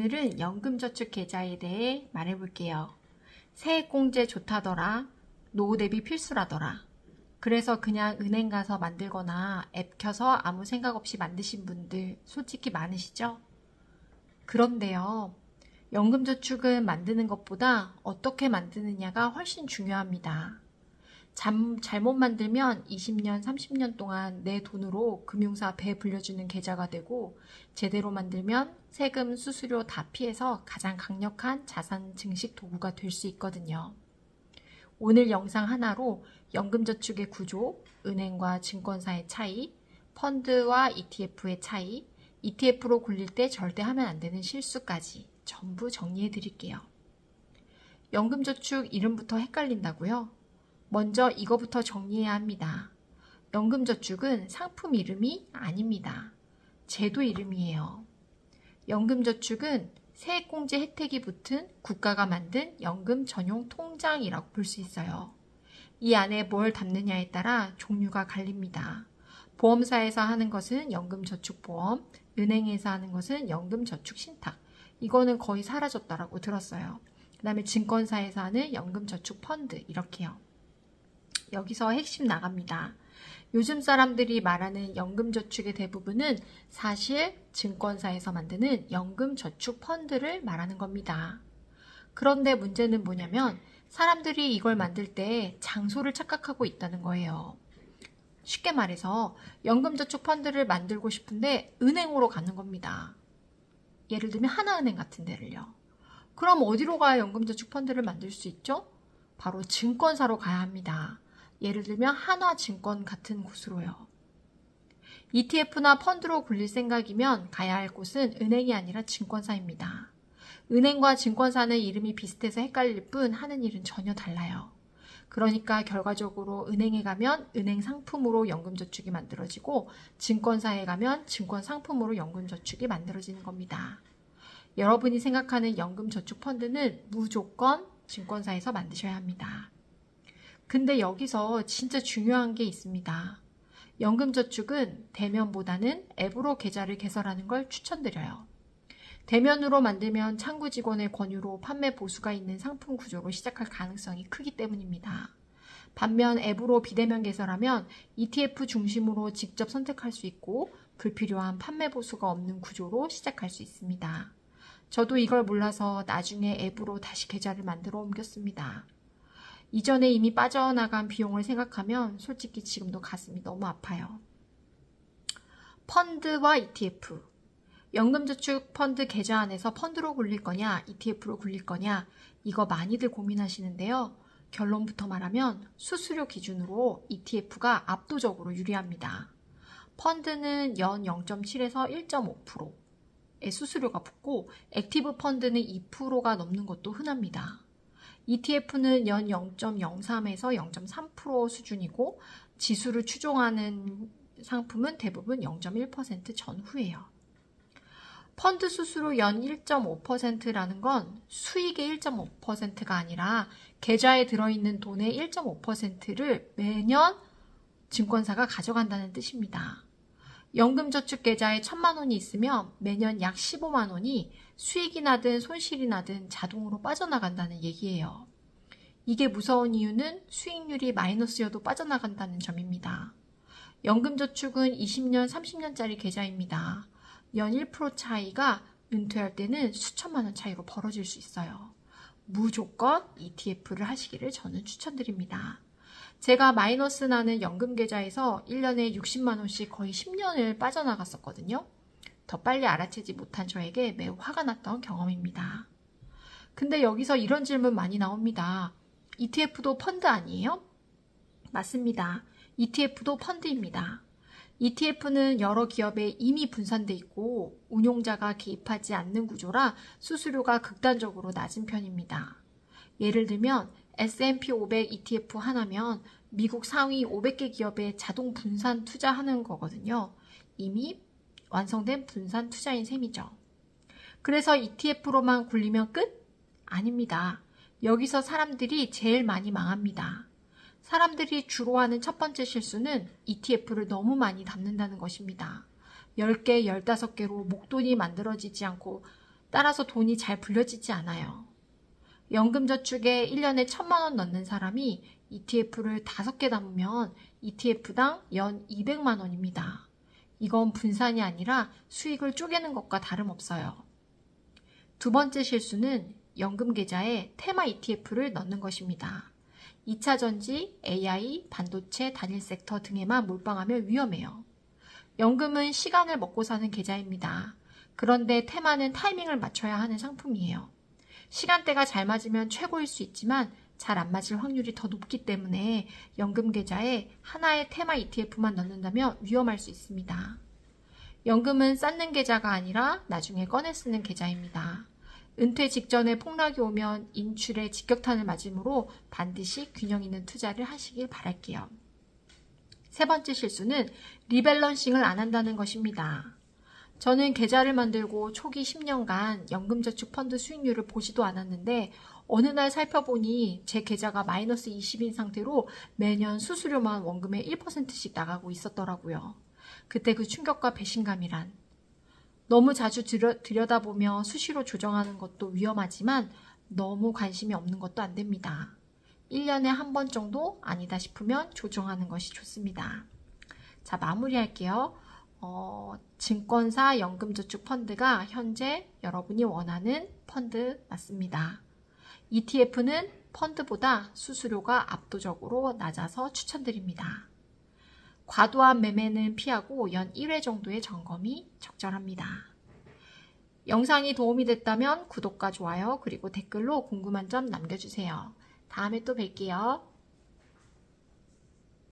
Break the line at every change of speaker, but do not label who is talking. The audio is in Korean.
오늘은 연금저축 계좌에 대해 말해볼게요. 세액공제 좋다더라. 노후 대비 필수라더라. 그래서 그냥 은행 가서 만들거나 앱 켜서 아무 생각 없이 만드신 분들 솔직히 많으시죠? 그런데요. 연금저축은 만드는 것보다 어떻게 만드느냐가 훨씬 중요합니다. 잠, 잘못 만들면 20년, 30년 동안 내 돈으로 금융사 배 불려주는 계좌가 되고 제대로 만들면 세금, 수수료 다 피해서 가장 강력한 자산 증식 도구가 될 수 있거든요. 오늘 영상 하나로 연금저축의 구조, 은행과 증권사의 차이, 펀드와 ETF의 차이, ETF로 굴릴 때 절대 하면 안 되는 실수까지 전부 정리해 드릴게요. 연금저축 이름부터 헷갈린다고요? 먼저 이거부터 정리해야 합니다. 연금저축은 상품 이름이 아닙니다. 제도 이름이에요. 연금저축은 세액공제 혜택이 붙은 국가가 만든 연금 전용 통장이라고 볼 수 있어요. 이 안에 뭘 담느냐에 따라 종류가 갈립니다. 보험사에서 하는 것은 연금저축보험, 은행에서 하는 것은 연금저축신탁. 이거는 거의 사라졌다라고 들었어요. 그 다음에 증권사에서 하는 연금저축펀드 이렇게요. 여기서 핵심 나갑니다. 요즘 사람들이 말하는 연금저축의 대부분은 사실 증권사에서 만드는 연금저축 펀드를 말하는 겁니다. 그런데 문제는 뭐냐면 사람들이 이걸 만들 때 장소를 착각하고 있다는 거예요. 쉽게 말해서 연금저축 펀드를 만들고 싶은데 은행으로 가는 겁니다. 예를 들면 하나은행 같은 데를요. 그럼 어디로 가야 연금저축 펀드를 만들 수 있죠? 바로 증권사로 가야 합니다. 예를 들면 한화증권 같은 곳으로요. ETF나 펀드로 굴릴 생각이면 가야 할 곳은 은행이 아니라 증권사입니다. 은행과 증권사는 이름이 비슷해서 헷갈릴 뿐 하는 일은 전혀 달라요. 그러니까 결과적으로 은행에 가면 은행 상품으로 연금저축이 만들어지고 증권사에 가면 증권 상품으로 연금저축이 만들어지는 겁니다. 여러분이 생각하는 연금저축 펀드는 무조건 증권사에서 만드셔야 합니다. 근데 여기서 진짜 중요한 게 있습니다. 연금저축은 대면보다는 앱으로 계좌를 개설하는 걸 추천드려요. 대면으로 만들면 창구 직원의 권유로 판매 보수가 있는 상품 구조로 시작할 가능성이 크기 때문입니다. 반면 앱으로 비대면 개설하면 ETF 중심으로 직접 선택할 수 있고 불필요한 판매 보수가 없는 구조로 시작할 수 있습니다. 저도 이걸 몰라서 나중에 앱으로 다시 계좌를 만들어 옮겼습니다. 이전에 이미 빠져나간 비용을 생각하면 솔직히 지금도 가슴이 너무 아파요. 펀드와 ETF. 연금저축 펀드 계좌 안에서 펀드로 굴릴 거냐, ETF로 굴릴 거냐, 이거 많이들 고민하시는데요. 결론부터 말하면 수수료 기준으로 ETF가 압도적으로 유리합니다. 펀드는 연 0.7에서 1.5%의 수수료가 붙고 액티브 펀드는 2%가 넘는 것도 흔합니다. ETF는 연 0.03에서 0.3% 수준이고 지수를 추종하는 상품은 대부분 0.1% 전후예요. 펀드 수수료 연 1.5%라는 건 수익의 1.5%가 아니라 계좌에 들어있는 돈의 1.5%를 매년 증권사가 가져간다는 뜻입니다. 연금저축 계좌에 천만 원이 있으면 매년 약 15만 원이 수익이 나든 손실이 나든 자동으로 빠져나간다는 얘기예요. 이게 무서운 이유는 수익률이 마이너스여도 빠져나간다는 점입니다. 연금저축은 20년, 30년짜리 계좌입니다. 연 1% 차이가 은퇴할 때는 수천만 원 차이로 벌어질 수 있어요. 무조건 ETF를 하시기를 저는 추천드립니다. 제가 마이너스 나는 연금 계좌에서 1년에 60만 원씩 거의 10년을 빠져나갔었거든요. 더 빨리 알아채지 못한 저에게 매우 화가 났던 경험입니다. 근데 여기서 이런 질문 많이 나옵니다. ETF도 펀드 아니에요? 맞습니다. ETF도 펀드입니다. ETF는 여러 기업에 이미 분산돼 있고 운용자가 개입하지 않는 구조라 수수료가 극단적으로 낮은 편입니다. 예를 들면 S&P 500 ETF 하나면 미국 상위 500개 기업에 자동 분산 투자하는 거거든요. 이미 완성된 분산 투자인 셈이죠. 그래서 ETF로만 굴리면 끝? 아닙니다. 여기서 사람들이 제일 많이 망합니다. 사람들이 주로 하는 첫 번째 실수는 ETF를 너무 많이 담는다는 것입니다. 10개, 15개로 목돈이 만들어지지 않고 따라서 돈이 잘 불려지지 않아요. 연금저축에 1년에 1000만 원 넣는 사람이 ETF를 5개 담으면 ETF당 연 200만 원입니다. 이건 분산이 아니라 수익을 쪼개는 것과 다름없어요. 두 번째 실수는 연금 계좌에 테마 ETF를 넣는 것입니다. 2차 전지, AI, 반도체, 단일 섹터 등에만 몰빵하면 위험해요. 연금은 시간을 먹고 사는 계좌입니다. 그런데 테마는 타이밍을 맞춰야 하는 상품이에요. 시간대가 잘 맞으면 최고일 수 있지만 잘 안 맞을 확률이 더 높기 때문에 연금 계좌에 하나의 테마 ETF만 넣는다면 위험할 수 있습니다. 연금은 쌓는 계좌가 아니라 나중에 꺼내 쓰는 계좌입니다. 은퇴 직전에 폭락이 오면 인출에 직격탄을 맞으므로 반드시 균형 있는 투자를 하시길 바랄게요. 세 번째 실수는 리밸런싱을 안 한다는 것입니다. 저는 계좌를 만들고 초기 10년간 연금저축 펀드 수익률을 보지도 않았는데 어느 날 살펴보니 제 계좌가 마이너스 20인 상태로 매년 수수료만 원금의 1%씩 나가고 있었더라고요. 그때 그 충격과 배신감이란 너무 자주 들여, 들여다보며 수시로 조정하는 것도 위험하지만 너무 관심이 없는 것도 안 됩니다. 1년에 한 번 정도 아니다 싶으면 조정하는 것이 좋습니다. 자, 마무리할게요. 어, 증권사 연금저축 펀드가 현재 여러분이 원하는 펀드 맞습니다. ETF는 펀드보다 수수료가 압도적으로 낮아서 추천드립니다. 과도한 매매는 피하고 연 1회 정도의 점검이 적절합니다. 영상이 도움이 됐다면 구독과 좋아요 그리고 댓글로 궁금한 점 남겨주세요. 다음에 또 뵐게요.